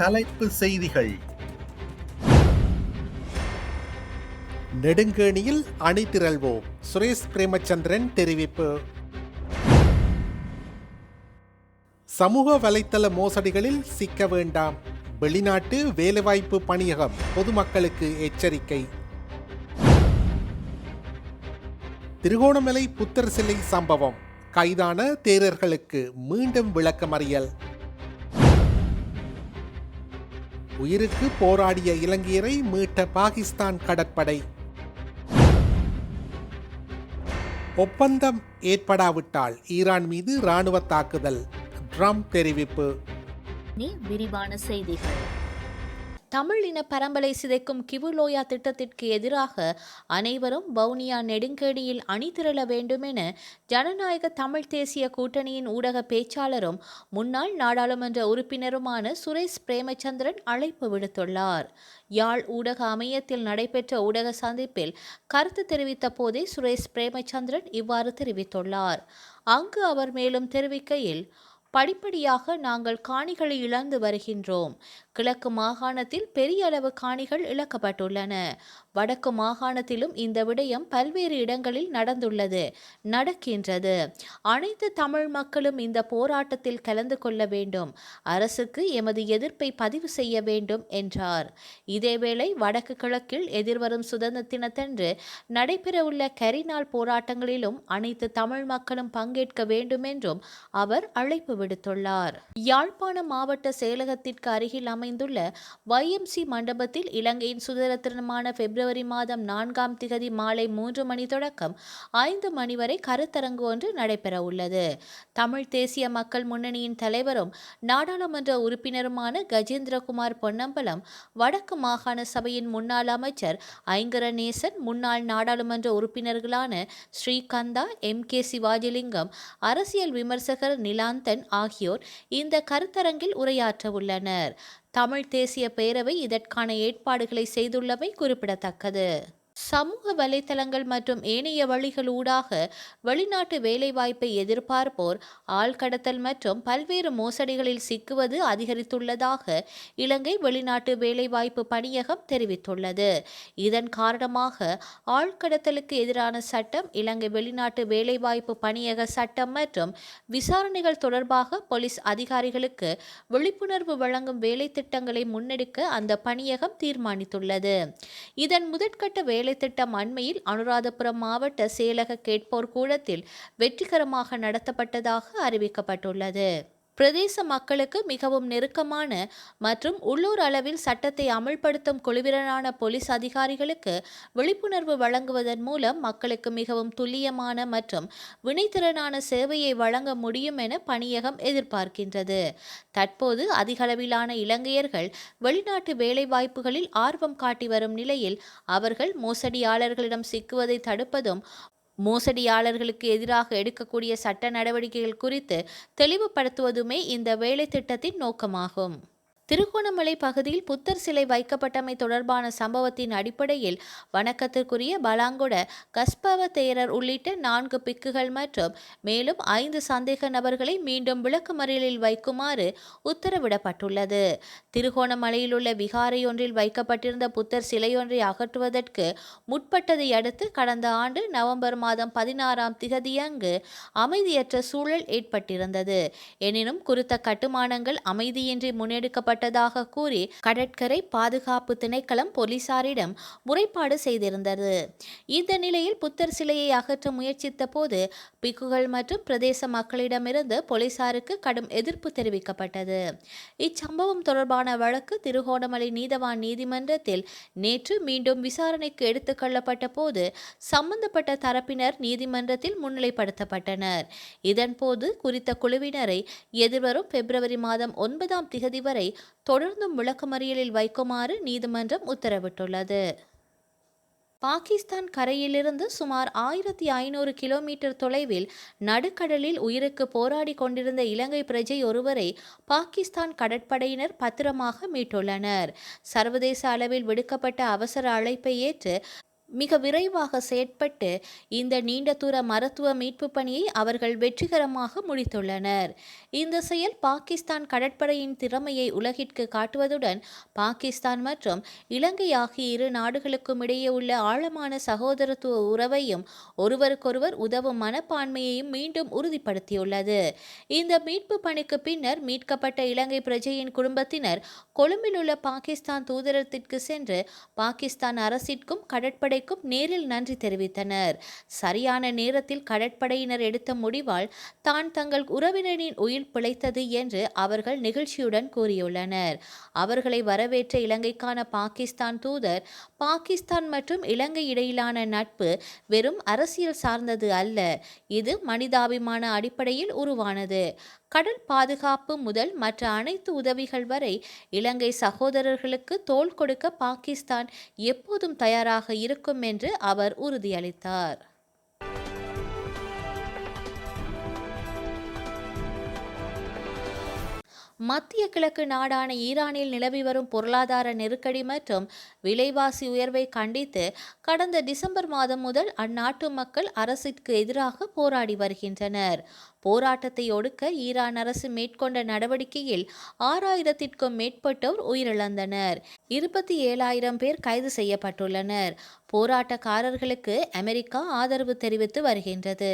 தலைப்பு செய்திகள். நெடுங்கேணியில் அணி திரள்வோம் சுரேஷ் பிரேமச்சந்திரன் தெரிவிப்பு. சமூக வலைத்தள மோசடிகளில் சிக்க வேண்டாம். வெளிநாட்டு வேலைவாய்ப்பு பணியகம் பொதுமக்களுக்கு எச்சரிக்கை. திருகோணமலை புத்தர் சிலை சம்பவம் கைதான தேரர்களுக்கு மீண்டும் விளக்கமறியல். உயிருக்கு போராடிய இலங்கையரை மீட்ட பாகிஸ்தான் கடற்படை. ஒப்பந்தம் ஏற்படாவிட்டால் ஈரான் மீது ராணுவ தாக்குதல். ட்ரம்ப் தெரிவிப்பு. விரிவான செய்திகள். தமிழ் இன பரம்பலை சிதைக்கும் கிவுலோயா திட்டத்திற்கு எதிராக அனைவரும் வவுனியா நெடுங்கேணியில் அணிதிரள வேண்டும் என ஜனநாயக தமிழ் தேசிய கூட்டணியின் ஊடக பேச்சாளரும் முன்னாள் நாடாளுமன்ற உறுப்பினருமான சுரேஷ் பிரேமச்சந்திரன் அழைப்பு விடுத்துள்ளார். யாழ் ஊடக அமையத்தில் நடைபெற்ற ஊடக சந்திப்பில் கருத்து தெரிவித்த போதே சுரேஷ் பிரேமச்சந்திரன் இவ்வாறு தெரிவித்துள்ளார். அங்கு அவர் மேலும் தெரிவிக்கையில் படிப்படியாக நாங்கள் காணிகளை இழந்து வருகின்றோம். கிழக்கு மாகாணத்தில் பெரிய அளவு காணிகள் இழக்கப்பட்டுள்ளன. வடக்கு மாகாணத்திலும் இந்த விடயம் பல்வேறு இடங்களில் நடந்துள்ளது நடக்கின்றது. அனைத்து தமிழ் மக்களும் இந்த போராட்டத்தில் கலந்து கொள்ள வேண்டும். அரசுக்கு எமது எதிர்ப்பை பதிவு செய்ய வேண்டும் என்றார். இதேவேளை வடக்கு கிழக்கில் எதிர்வரும் சுதந்திர தினத்தன்று நடைபெறவுள்ள கரிநாள் போராட்டங்களிலும் அனைத்து தமிழ் மக்களும் பங்கேற்க வேண்டும் என்றும் அவர் அழைப்பு விடுத்துள்ளார். யாழ்ப்பாண மாவட்ட செயலகத்திற்கு அருகில் அமைந்துள்ள வைஎம்சி மண்டபத்தில் இலங்கையின் சுதந்திர தினமான பிப்ரவரி மாதம் நான்காம் திகதி மாலை மூன்று மணி தொடக்கம் ஐந்து மணி வரை கருத்தரங்கு ஒன்று நடைபெற உள்ளது. தமிழ் தேசிய மக்கள் முன்னணியின் தலைவரும் நாடாளுமன்ற உறுப்பினருமான கஜேந்திரகுமார் பொன்னம்பலம் வடக்கு மாகாண சபையின் முன்னாள் அமைச்சர் ஐங்கரநேசன் முன்னாள் நாடாளுமன்ற உறுப்பினர்களான ஸ்ரீகந்தா எம். கே. சிவாஜிலிங்கம் அரசியல் விமர்சகர் நிலாந்தன் ஆகியோர் இந்த கருத்தரங்கில் உரையாற்ற உள்ளனர் தமிழ் தேசிய பேரவை இதற்கான ஏற்பாடுகளை செய்துள்ளமை குறிப்பிடத்தக்கது. சமூக வலைத்தளங்கள் மற்றும் ஏனைய வழிகள் ஊடாக வெளிநாட்டு வேலைவாய்ப்பை எதிர்பார்ப்போர் ஆள்கடத்தல் மற்றும் பல்வேறு மோசடிகளில் சிக்குவது அதிகரித்துள்ளதாக இலங்கை வெளிநாட்டு வேலைவாய்ப்பு பணியகம் தெரிவித்துள்ளது. இதன் காரணமாக ஆள்கடத்தலுக்கு எதிரான சட்டம் இலங்கை வெளிநாட்டு வேலைவாய்ப்பு பணியக சட்டம் மற்றும் விசாரணைகள் தொடர்பாக போலீஸ் அதிகாரிகளுக்கு விழிப்புணர்வு வழங்கும் வேலை திட்டங்களை முன்னெடுக்க அந்த பணியகம் தீர்மானித்துள்ளது. இதன் முதற்கட்ட வேலை திட்டம் அண்மையில் அனுராதபுரம் மாவட்ட செயலக கேட்போர் கூடத்தில் வெற்றிகரமாக நடத்தப்பட்டதாக அறிவிக்கப்பட்டுள்ளது. பிரதேச மக்களுக்கு மிகவும் நெருக்கமான மற்றும் உள்ளூர் அளவில் சட்டத்தை அமல்படுத்தும் குழுவினரான போலீஸ் அதிகாரிகளுக்கு விழிப்புணர்வு வழங்குவதன் மூலம் மக்களுக்கு மிகவும் துல்லியமான மற்றும் வினைத்திறனான சேவையை வழங்க முடியும் என பணியகம் எதிர்பார்க்கின்றது. தற்போது அதிகளவிலான இலங்கையர்கள் வெளிநாட்டு வேலைவாய்ப்புகளில் ஆர்வம் காட்டி வரும் நிலையில் அவர்கள் மோசடியாளர்களிடம் சிக்குவதை தடுப்பதும் மோசடியாளர்களுக்கு எதிராக எடுக்கக்கூடிய சட்ட நடவடிக்கைகள் குறித்து தெளிவுபடுத்துவதுமே இந்த வேலை திட்டத்தின் நோக்கமாகும். திருகோணமலை பகுதியில் புத்தர் சிலை வைக்கப்பட்டமை தொடர்பான சம்பவத்தின் அடிப்படையில் வணக்கத்திற்குரிய பலாங்கொட கஸ்பவ தேரர் உள்ளிட்ட நான்கு பிக்குகள் மற்றும் மேலும் ஐந்து சந்தேக நபர்களை மீண்டும் விளக்குமறியலில் வைக்குமாறு உத்தரவிடப்பட்டுள்ளது. திருகோணமலையில் உள்ள விகாரையொன்றில் வைக்கப்பட்டிருந்த புத்தர் சிலையொன்றை அகற்றுவதற்கு முற்பட்டதை அடுத்து கடந்த ஆண்டு நவம்பர் மாதம் பதினாறாம் திகதியங்கு அமைதியற்ற சூழல் ஏற்பட்டிருந்தது. எனினும் குறித்த கட்டுமானங்கள் அமைதியின்றி முன்னெடுக்கப்பட்ட செய்யப்பட்டதாக கூறி கடற்கரை பாதுகாப்பு திணைக்களம் போலீசாரிடம் முறைப்பாடு செய்திருந்தது. இந்த நிலையில் புத்தர் சிலையை அகற்ற முயற்சித்த போது பிக்குகள் மற்றும் பிரதேச மக்களிடமிருந்து போலீசாருக்கு கடும் எதிர்ப்பு தெரிவிக்கப்பட்டது. இச்சம்பவம் தொடர்பான வழக்கு திருகோணமலை நீதவான் நீதிமன்றத்தில் நேற்று மீண்டும் விசாரணைக்கு எடுத்துக் கொள்ளப்பட்ட போது சம்பந்தப்பட்ட தரப்பினர் நீதிமன்றத்தில் முன்னிலைப்படுத்தப்பட்டனர். இதன்போது குறித்த குழுவினரை எதிர்வரும் பிப்ரவரி மாதம் ஒன்பதாம் திகதி வரை தொடர்ந்தும் விளக்கமறியலில் வைக்குமாறு நீதிமன்றம் உத்தரவிட்டுள்ளது. பாகிஸ்தான் கரையிலிருந்து சுமார் ஆயிரத்தி ஐநூறு கிலோமீட்டர் தொலைவில் நடுக்கடலில் உயிருக்கு போராடி கொண்டிருந்த இலங்கை பிரஜை ஒருவரை பாகிஸ்தான் கடற்படையினர் பத்திரமாக மீட்டுள்ளனர். சர்வதேச அளவில் விடுக்கப்பட்ட அவசர அழைப்பை ஏற்று மிக விரைவாக செயற்பட்டு இந்த நீண்ட தூர மருத்துவ மீட்பு பணியை அவர்கள் வெற்றிகரமாக முடித்துள்ளனர். இந்த செயல் பாகிஸ்தான் கடற்படையின் திறமையை உலகிற்கு காட்டுவதுடன் பாகிஸ்தான் மற்றும் இலங்கை ஆகிய இரு நாடுகளுக்கும் இடையே உள்ள ஆழமான சகோதரத்துவ உறவையும் ஒருவருக்கொருவர் உதவும் மனப்பான்மையையும் மீண்டும் உறுதிப்படுத்தியுள்ளது. இந்த மீட்பு பணிக்கு பின்னர் மீட்கப்பட்ட இலங்கை பிரஜையின் குடும்பத்தினர் கொழும்பில் உள்ள பாகிஸ்தான் தூதரத்திற்கு சென்று பாகிஸ்தான் அரசிற்கும் கடற்படை கடற்படைக்கும் நேரில் நன்றி தெரிவித்தனர். சரியான நேரத்தில் கடற்படையினர் எடுத்த முடிவால் தான் தங்கள் உறவினரின் உயிர் பிழைத்தது என்று அவர்கள் நிகழ்ச்சியுடன் கூறியுள்ளனர். அவர்களை வரவேற்ற இலங்கைக்கான பாகிஸ்தான் தூதர் பாகிஸ்தான் மற்றும் இலங்கை இடையிலான நட்பு வெறும் அரசியல் சார்ந்தது அல்ல. இது மனிதாபிமான அடிப்படையில் உருவானது. கடல் பாதுகாப்பு முதல் மற்ற அனைத்து உதவிகள் வரை இலங்கை சகோதரர்களுக்கு தோள் கொடுக்க பாகிஸ்தான் எப்போதும் தயாராக இருக்கும் என்று அவர் உறுதியளித்தார். மத்திய கிழக்கு நாடான ஈரானில் நிலவி வரும் பொருளாதார நெருக்கடி மற்றும் விலைவாசி உயர்வை கண்டித்து கடந்த டிசம்பர் மாதம் முதல் அந்நாட்டு மக்கள் அரசிற்கு எதிராக போராடி வருகின்றனர். போராட்டத்தை ஒடுக்க ஈரான் அரசு மேற்கொண்ட நடவடிக்கையில் ஆறாயிரத்திற்கும் மேற்பட்டோர் உயிரிழந்தனர். இருபத்தி ஏழாயிரம் பேர் கைது செய்யப்பட்டுள்ளனர். போராட்டக்காரர்களுக்கு அமெரிக்கா ஆதரவு தெரிவித்து வருகின்றது.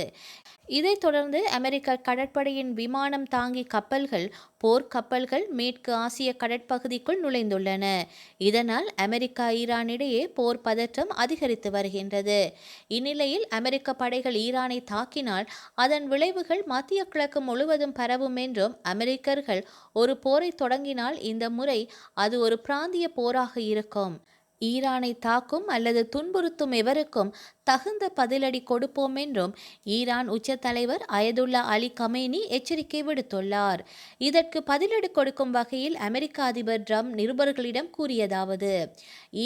இதைத் தொடர்ந்து அமெரிக்க கடற்படையின் விமானம் தாங்கி கப்பல்கள் போர்க்கப்பல்கள் மேற்கு ஆசிய கடற்பகுதிக்குள் நுழைந்துள்ளன. இதனால் அமெரிக்கா ஈரானிடையே போர் பதற்றம் அதிகரித்து வருகின்றது. இந்நிலையில் அமெரிக்க படைகள் ஈரானை தாக்கினால் அதன் விளைவுகள் மத்திய கிழக்கு முழுவதும் பரவும் என்றும் அமெரிக்கர்கள் ஒரு போரை தொடங்கினால் இந்த முறை அது ஒரு பிராந்திய போராக இருக்கும். ஈரானை தாக்கும் அல்லது துன்புறுத்தும் எவருக்கும் தகுந்த பதிலடி கொடுப்போம் என்றும் ஈரான் உச்ச தலைவர் அயதுல்லா அலி கமேனி எச்சரிக்கை விடுத்துள்ளார். இதற்கு பதிலடி கொடுக்கும் வகையில் அமெரிக்க அதிபர் ட்ரம்ப் நிருபர்களிடம் கூறியதாவது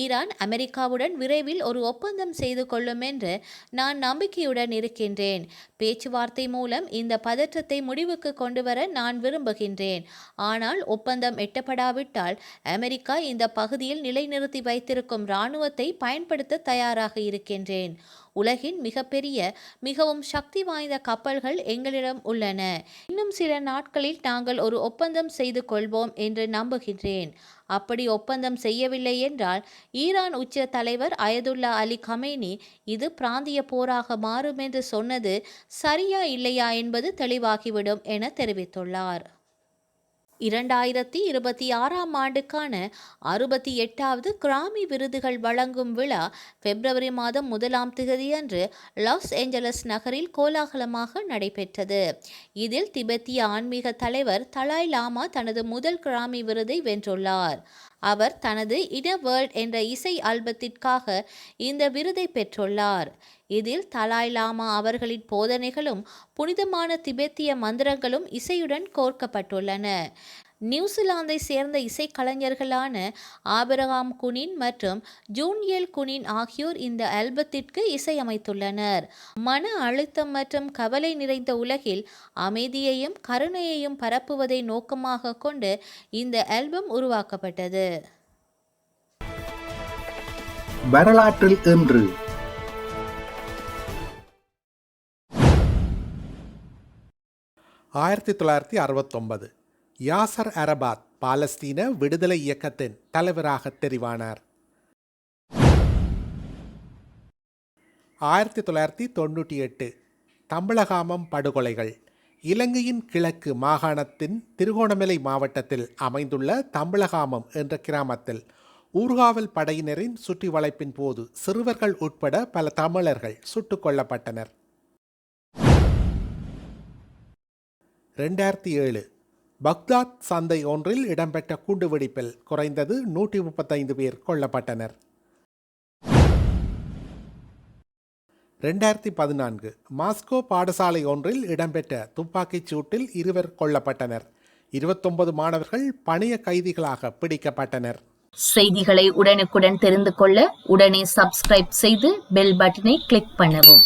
ஈரான் அமெரிக்காவுடன் விரைவில் ஒரு ஒப்பந்தம் செய்து கொள்ளும் என்று நான் நம்பிக்கையுடன் இருக்கின்றேன். பேச்சுவார்த்தை மூலம் இந்த பதற்றத்தை முடிவுக்கு கொண்டுவர நான் விரும்புகின்றேன். ஆனால் ஒப்பந்தம் எட்டப்படாவிட்டால் அமெரிக்கா இந்த பகுதியில் நிலைநிறுத்தி வைத்திருக்கும் இராணுவத்தை பயன்படுத்த தயாராக இருக்கின்றேன். உலகின் மிகப்பெரிய மிகவும் சக்தி வாய்ந்த கப்பல்கள் எங்களிடம் உள்ளன. இன்னும் சில நாட்களில் நாங்கள் ஒரு ஒப்பந்தம் செய்து கொள்வோம் என்று நம்புகின்றேன். அப்படி ஒப்பந்தம் செய்யவில்லை என்றால் ஈரான் உச்ச தலைவர் அயதுல்லா அலி கமேனி இது பிராந்திய போராக மாறும் என்று சொன்னது சரியா இல்லையா என்பது தெளிவாகிவிடும் என தெரிவித்துள்ளார். இரண்டாயிரத்தி இருபத்தி ஆறாம் ஆண்டுக்கான அறுபத்தி எட்டாவது கிராமி விருதுகள் வழங்கும் விழா பிப்ரவரி மாதம் முதலாம் திகதியன்று லாஸ் ஏஞ்சலஸ் நகரில் கோலாகலமாக நடைபெற்றது. இதில் திபெத்திய ஆன்மீக தலைவர் தலாய் லாமா தனது முதல் கிராமி விருதை வென்றுள்ளார். அவர் தனது இன வேர்ல்ட் என்ற இசை ஆல்பத்திற்காக இந்த விருதை பெற்றுள்ளார். இதில் தலாய் லாமா அவர்களின் போதனைகளும் புனிதமான திபெத்திய மந்திரங்களும் இசையுடன் கோர்க்கப்பட்டுள்ளன. நியூசிலாந்தை சேர்ந்த இசைக்கலைஞர்களான ஆபிரகாம் குனின் மற்றும் ஜூனியல் குனின் ஆகியோர் இந்த ஆல்பத்திற்கு இசையமைத்துள்ளனர். மன அழுத்தம் மற்றும் கவலை நிறைந்த உலகில் அமைதியையும் கருணையையும் பரப்புவதை நோக்கமாக கொண்டு இந்த ஆல்பம் உருவாக்கப்பட்டது. வரலாற்றில் இன்று ஆயிரத்தி தொள்ளாயிரத்தி அறுபத்தொன்பது. யாசர் அரபாத் பாலஸ்தீன விடுதலை இயக்கத்தின் தலைவராக தெரிவானார். ஆயிரத்தி தொள்ளாயிரத்தி தொண்ணூற்றி எட்டு. தம்பளகாமம் படுகொலைகள். இலங்கையின் கிழக்கு மாகாணத்தின் திருகோணமலை மாவட்டத்தில் அமைந்துள்ள தம்பளகாமம் என்ற கிராமத்தில் ஊர்காவல் படையினரின் சுற்றி வளைப்பின் போது சிறுவர்கள் உட்பட பல தமிழர்கள் சுட்டுக் கொல்லப்பட்டனர். ரெண்டாயிரத்தி ஏழு பக்தாத் சந்தை ஒன்றில் இடம்பெற்ற குண்டுவெடிப்பில் குறைந்தது நூற்றி முப்பத்தைந்து பேர் கொல்லப்பட்டனர். ரெண்டாயிரத்தி பதினான்கு மாஸ்கோ பாடசாலை ஒன்றில் இடம்பெற்ற துப்பாக்கிச் சூட்டில் இருவர் கொல்லப்பட்டனர். இருபத்தொன்பது மாணவர்கள் பணைய கைதிகளாக பிடிக்கப்பட்டனர். செய்திகளை உடனுக்குடன் தெரிந்து கொள்ள உடனே சப்ஸ்கிரைப் செய்து பெல் பட்டனை கிளிக் பண்ணவும்.